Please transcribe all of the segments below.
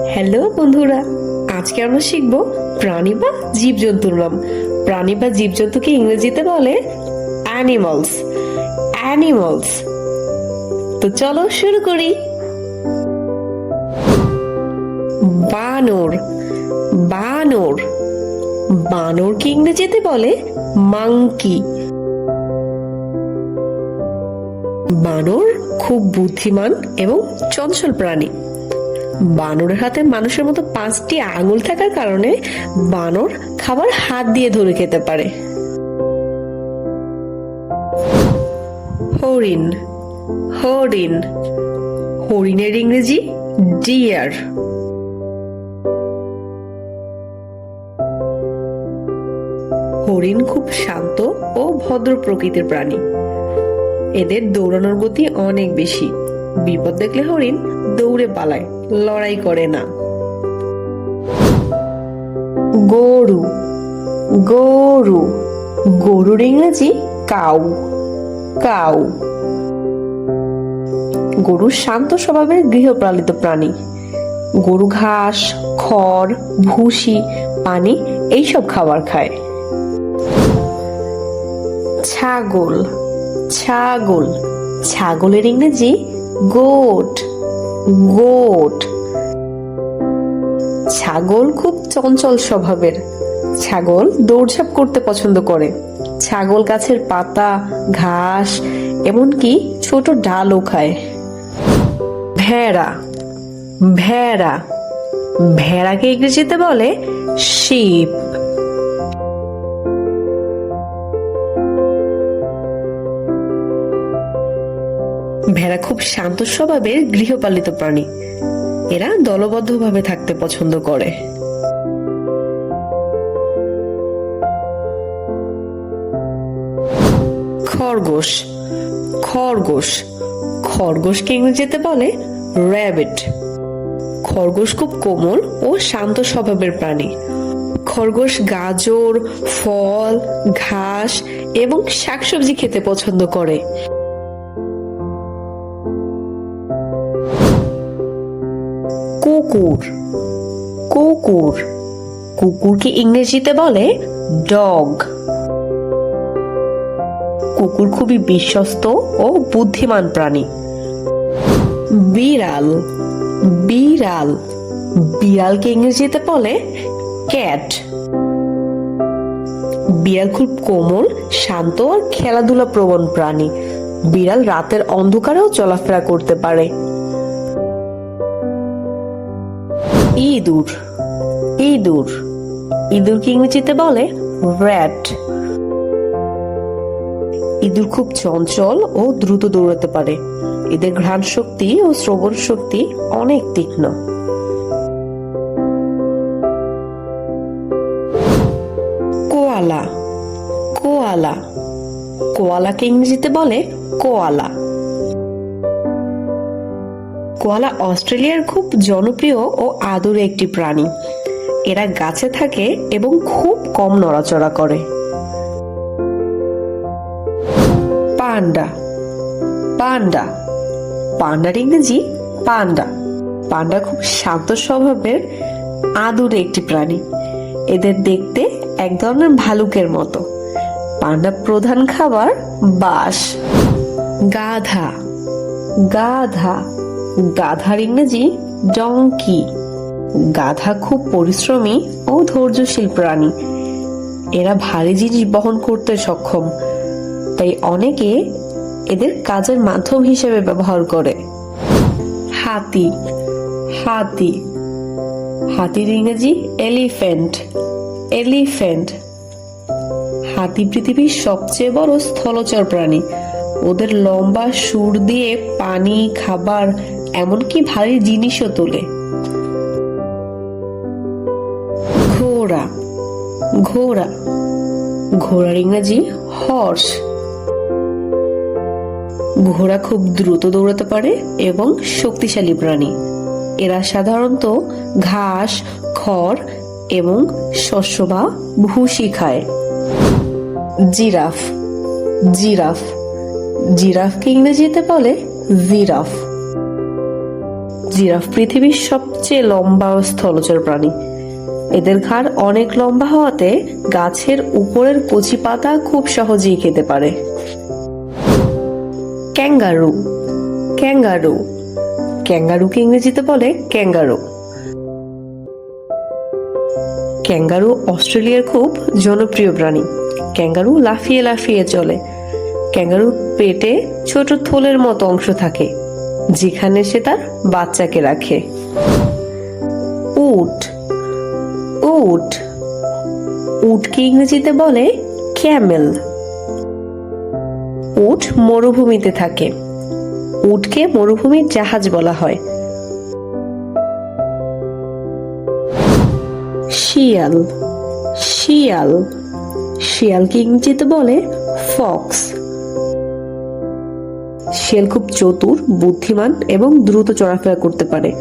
Hello বন্ধুরা, আজকে আমরা শিখব প্রাণী বা জীবজন্তুর নাম। প্রাণী বা জীবজন্তুকে ইংরেজিতে বলে অ্যানিমালস অ্যানিমালস তো চলো শুরু করি। বানর। বানর। বানরকে ইংরেজিতে বলে মাংকি বানর খুব বুদ্ধিমান এবং চঞ্চল প্রাণী। বানরের হাতে মানুষের মতো পাঁচটি আঙুল থাকার কারণে বানর খাবার হাত দিয়ে ধরে খেতে পারে। হরিণ হরিণ, হরিণের ইংরেজি ডিয়ার। হরিণ খুব শান্ত ও ভদ্র প্রকৃতির প্রাণী। এদের দৌড়ানোর গতি অনেক বেশি। বিপদ দেখলে হরিণ দৌড়ে পালায়, লড়াই করে না। গরু গরু গরুর ইংরেজি কাউ কাউ। গরু শান্ত স্বভাবের গৃহপালিত প্রাণী। গরু ঘাস, খড়, ভুসি, পানি, এইসব খাবার খায়। ছাগল ছাগল, ছাগলের ইংরেজি গোট গোট। ছাগল খুব চঞ্চল স্বভাবের। ছাগল দৌড়ঝাঁপ করতে পছন্দ করে। ছাগল গাছের পাতা, ঘাস, এমনকি ছোট ডালও খায়। ভেড়া ভেড়া। ভেড়াকে ইংরেজিতে বলে শিপ। ভেড়া খুব শান্ত স্বভাবের গৃহপালিত প্রাণী। এরা দলবদ্ধভাবে থাকতে পছন্দ করে। খরগোশ। খরগোশ। খরগোশকে ইংরেজিতে বলে র্যাবিট খরগোশ খুব কোমল ও শান্ত স্বভাবের প্রাণী। খরগোশ গাজর, ফল, ঘাস এবং শাকসবজি খেতে পছন্দ করে। কুকুর। কুকুর। কুকুরকে ইংরেজিতে বলে? ডগ। কুকুর খুবই বিশ্বস্ত ও বুদ্ধিমান প্রাণী। বিড়াল। বিড়াল। বিড়ালকে ইংরেজিতে বলে? ক্যাট। বিড়াল খুব কোমল, শান্ত আর খেলাধুলা প্রবণ প্রাণী। বিড়াল রাতের অন্ধকারেও চলাফেরা করতে পারে। ইঁদুর। ইঁদুর। ইঁদুরকে ইংরেজিতে বলে? র্যাট ইঁদুর খুব চঞ্চল ও দ্রুত দৌড়াতে পারে। এদের ঘ্রাণ শক্তি ও শ্রবণ শক্তি অনেক তীক্ষ্ণ। কোয়ালা। কোয়ালা। কোয়ালাকে ইংরেজিতে বলে কোয়ালা। কোয়ালা অস্ট্রেলিয়ার খুব জনপ্রিয় ও আদরে একটি প্রাণী। এরা গাছে থাকে এবং খুব কম নড়াচড়া করে। পান্ডা। পান্ডা। পান্ডার ইংরেজি পান্ডা। পান্ডা খুব শান্ত স্বভাবের আদুরে একটি প্রাণী। এদের দেখতে এক ধরনের ভালুকের মতো। পান্ডা প্রধান খাবার বাঁশ। গাধা। গাধা। গাধার ইংরেজি ডঙ্কি গাধা খুব পরিশ্রমী ও ধৈর্যশীল প্রাণী। এরা ভারী জিনিস বহন করতে সক্ষম। তাই অনেকে এদের কাজের মাধ্যম হিসেবে ব্যবহার করে। হাতি। হাতি। হাতির ইংরেজি এলিফ্যান্ট এলিফ্যান্ট হাতি পৃথিবীর সবচেয়ে বড় স্থলচর প্রাণী। ওদের লম্বা সুর দিয়ে পানি, খাবার এমনকি ভারী জিনিসও তোলে। ঘোড়া ঘোড়া, ঘোড়ার ইংরেজি হর্স ঘোড়া খুব দ্রুত দৌড়াতে পারে এবং শক্তিশালী প্রাণী। এরা সাধারণত ঘাস, খড় এবং শস্য বা ভুসি খায়। জিরাফ জিরাফ, জিরাফকে ইংরেজিতে বলে জিরাফ। জিরাফ পৃথিবীর সবচেয়ে লম্বা স্থলচর প্রাণী। এদের ঘাড় অনেক লম্বা হওয়াতে গাছের উপরের কচি পাতা খুব সহজেই খেতে পারে। ক্যাঙ্গারু। ক্যাঙ্গারু। ক্যাঙ্গারুকে ইংরেজিতে বলে ক্যাঙ্গারু। ক্যাঙ্গারু অস্ট্রেলিয়ার খুব জনপ্রিয় প্রাণী। ক্যাঙ্গারু লাফিয়ে লাফিয়ে চলে। ক্যাঙ্গারুর পেটে ছোট থলের মতো অংশ থাকে। যেখানে সে তার বাচ্চাকে রাখে। উট। উট। উটকে ইংরেজিতে বলে ক্যামেল। উট মরুভূমিতে থাকে। উটকে মরুভূমির জাহাজ বলা হয়। শিয়াল। শিয়াল। শিয়ালকে ইংরেজিতে বলে ফক্স। শিয়াল খুব চতুর, বুদ্ধিমান এবং দ্রুত চলাফেরা করতে পারে।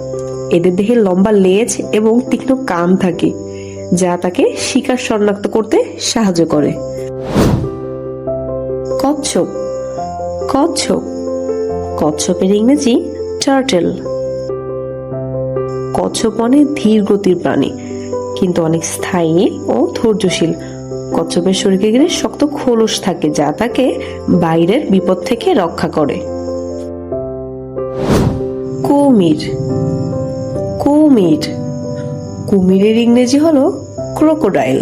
এদের দেহে লম্বা লেজ এবং তীক্ষ্ণ কান থাকে, যা তাকে শিকার শনাক্ত করতে সাহায্য করে। কচ্ছপ। কচ্ছপ। কচ্ছপের ইংরেজি টার্টেল কচ্ছপ অনেক ধীর গতির প্রাণী, কিন্তু অনেক স্থায়ী ও ধৈর্যশীল। কচ্ছপের শরীরে গেলে শক্ত খোলস থাকে যা তাকে বাইরের বিপদ থেকে রক্ষা করে। কুমির। কুমির। কুমিরের ইংরেজি হলো ক্রোকোডাইল।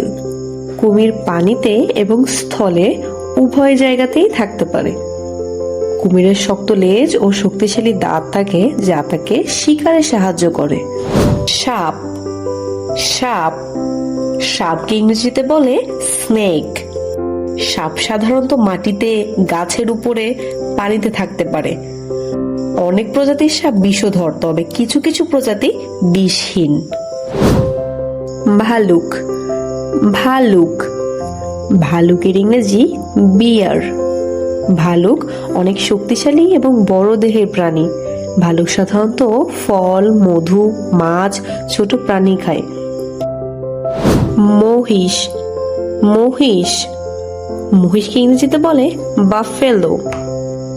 কুমির পানিতে এবং স্থলে উভয় জায়গাতেই থাকতে পারে। কুমিরের শক্ত লেজ ও শক্তিশালী দাঁত থাকে যা তাকে শিকারে সাহায্য করে। সাপ। সাপ। সাপকে ইংরেজিতে বলে স্নেক সাপ সাধারণত মাটিতে, গাছের উপরে, পানিতে থাকতে পারে। অনেক প্রজাতির সাপ বিষধর, তবে কিছু কিছু প্রজাতি বিষহীন। ভালুক। ভালুক। ভালুকের ইংরেজি বিয়ার ভালুক অনেক শক্তিশালী এবং বড় দেহের প্রাণী। ভালুক সাধারণত ফল, মধু, মাছ, ছোট প্রাণী খায়। মহিষ। মহিষ। মহিষকে ইংরেজিতে বলে বাফেলো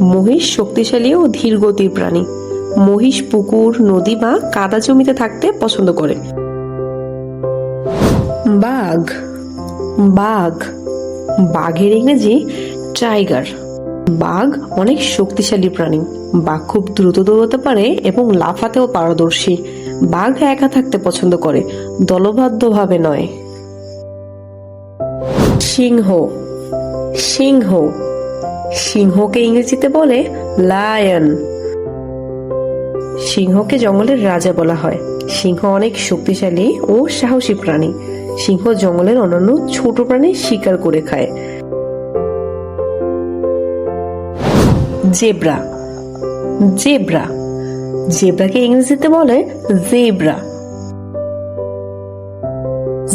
মহিষ শক্তিশালী ও ধীর গতির প্রাণী। মহিষ পুকুর, নদী বা কাদা জমিতে থাকতে পছন্দ করে। বাঘ। বাঘ। বাঘের ইংরেজি টাইগার বাঘ অনেক শক্তিশালী প্রাণী। বাঘ খুব দ্রুত দৌড়াতে পারে এবং লাফাতেও পারদর্শী। বাঘ একা থাকতে পছন্দ করে। দলবদ্ধভাবে নয়। সিংহ। সিংহ। সিংহকে ইংরেজিতে বলে লায়ন সিংহকে জঙ্গলের রাজা বলা হয়। সিংহ অনেক শক্তিশালী ও সাহসী প্রাণী। সিংহ জঙ্গলের অন্যান্য ছোট প্রাণী শিকার করে খায়। জেব্রা। জেব্রা। জেব্রাকে ইংরেজিতে বলে জেব্রা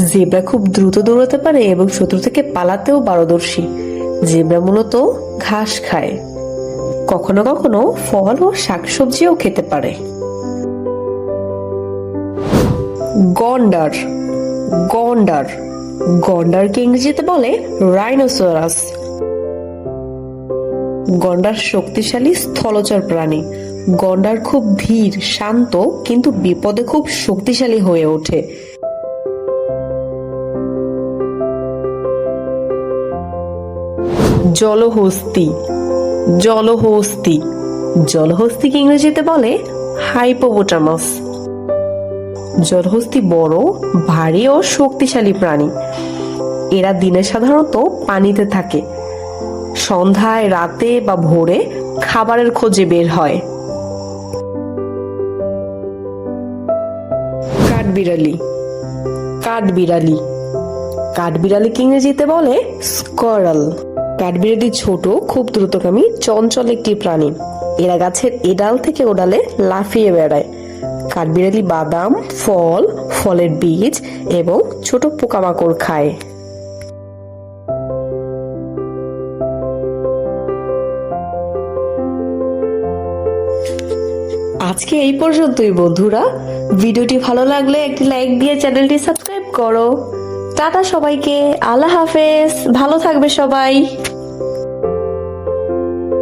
জেব্রা খুব দ্রুত দৌড়াতে পারে এবং শত্রু থেকে পালাতেও পারদর্শী। জেব্রা মূলত ঘাস খায়। কখনো কখনো ফল ও শাকসবজিও খেতে পারে। গন্ডার। গন্ডার। গন্ডারকে ইংরেজিতে বলে রাইনোসরাস গন্ডার শক্তিশালী স্থলচর প্রাণী। গন্ডার খুব ধীর, শান্ত, কিন্তু বিপদে খুব শক্তিশালী হয়ে ওঠে। জলহস্তি জলহস্তি। জলহস্তিকে ইংরেজিতে বলে? হাইপোপোটামাস জলহস্তি বড়, ভারী ও শক্তিশালী প্রাণী। এরা দিনে সাধারণত পানিতে থাকে। সন্ধ্যায়, রাতে বা ভোরে খাবারের খোঁজে বের হয়। কাঠবিড়ালি। কাঠবিড়ালি। কাঠবিড়ালিকে ইংরেজিতে বলে? স্করাল কাঠবিড়ালি ছোট, খুব দ্রুতগামী, চঞ্চল একটি প্রাণী। এরা গাছের এডাল থেকে ওডালে লাফিয়ে বেড়ায়। কাঠবিড়ালি বাদাম, ফল, ফলের বীজ এবং ছোট পোকামাকড় খায়। আজকে এই পর্যন্তই বন্ধুরা। ভিডিওটি ভালো লাগলে একটি লাইক দিয়ে চ্যানেলটি সাবস্ক্রাইব করো। টাটা সবাইকে, আল্লাহ হাফেজ। ভালো থাকবে সবাই।